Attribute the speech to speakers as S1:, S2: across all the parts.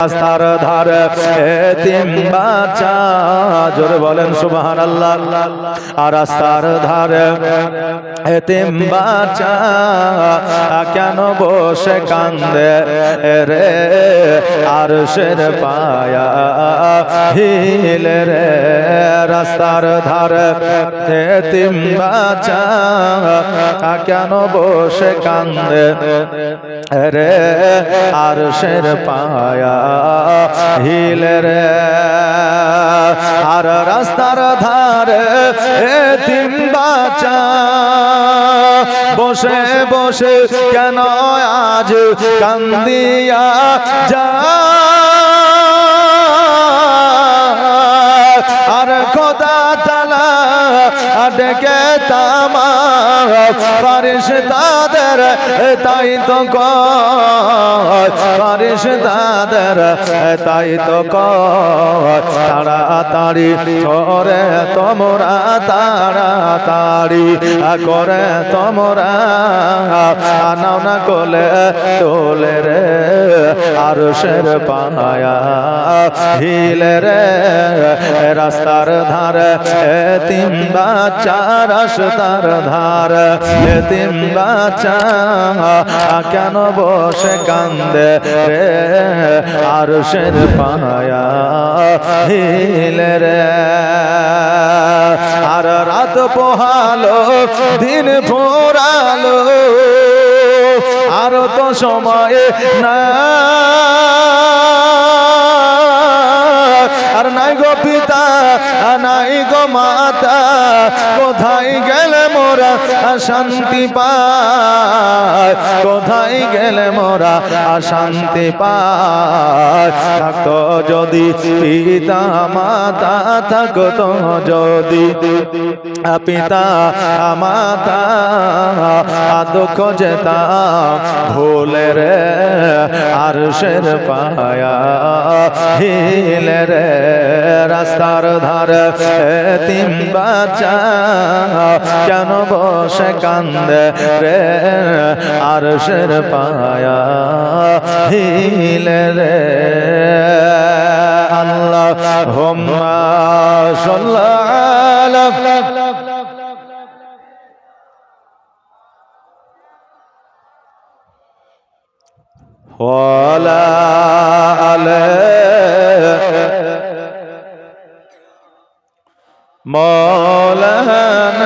S1: রাস্তার ধারে এতিম বাচ্চা, জোরে বলেন সুবহান আল্লাহ আর রাস্তার ধারে এতিম বাচ্চা, কেন বসে কান্দে? রে আর সের পায়া হিলে রে। রাস্তার ধারে এতিম বাচ্চা, কেন বসে কান্দে? রে আর সের পায়া হিলে রে আর রাস্তার ধারে তিন বাচা বসে বসে কেন আজ কান্দিয়া যা তাদের তাই তো পারিস তাদের তাই তো করে তোমরা, তাড়াতাড়ি করে তোমরা। আনাও না কোলে তোলে রে আর সের হিলে রে। রাস্তার ধারে তিন বাচ্চা রাস্তার ধার তিন বাচ্চা, কেন বসে কান্দে রে? আর সের পায়া হিলে রে। আর রাত পোহালো, দিন ফোরালো আর তো সময় না মাতা, কোথায় গেলে মোরা শান্তি পায়? কোথায় গেলে মোরা শান্তি পায়? থাকতো যদি পিতা মাতা, থাকতো যদি পিতা মাতা। দুঃখ যেতাম ভুলে রে আর পায়া হিলে রে। রাস্তার ধার তিন বাচ্চা কেন বসে কান্দে রে আর শের পায়া হিলে রে আল্লাহ হোম্মা সাল্লাহ ولا عليه মৌলানা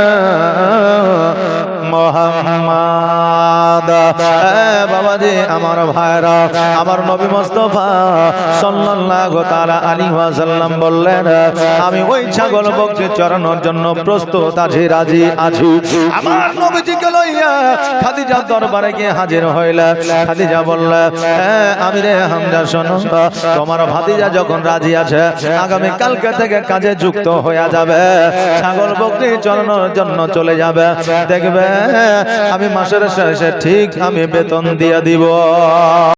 S1: মোহাম্মদ বাবাজি, আমার ভাইরা, আমার নবী মুস্তাফা সাল্লাল্লাহু তাআলা আলাইহি ওয়াসাল্লাম বললেন, আমি ওই ছাগল বকরি চড়ানোর জন্য প্রস্তুত আছি, রাজি আছি। আমার নবীজিকে লইয়া খাদিজা দরবারে গিয়ে হাজির হইলা। খাদিজা বললে হ্যাঁ আমি রে হামজা, শোনো, তোমার ভাতিজা যখন রাজি আছে, আগামী কালকে থেকে কাজে যুক্ত হয়ে যাবে। ছাগল বকরি চড়ানোর জন্য চলে যাবে। দেখবে আমি মাসের শেষে ঠিক আমি বেতন দিয়া দিব।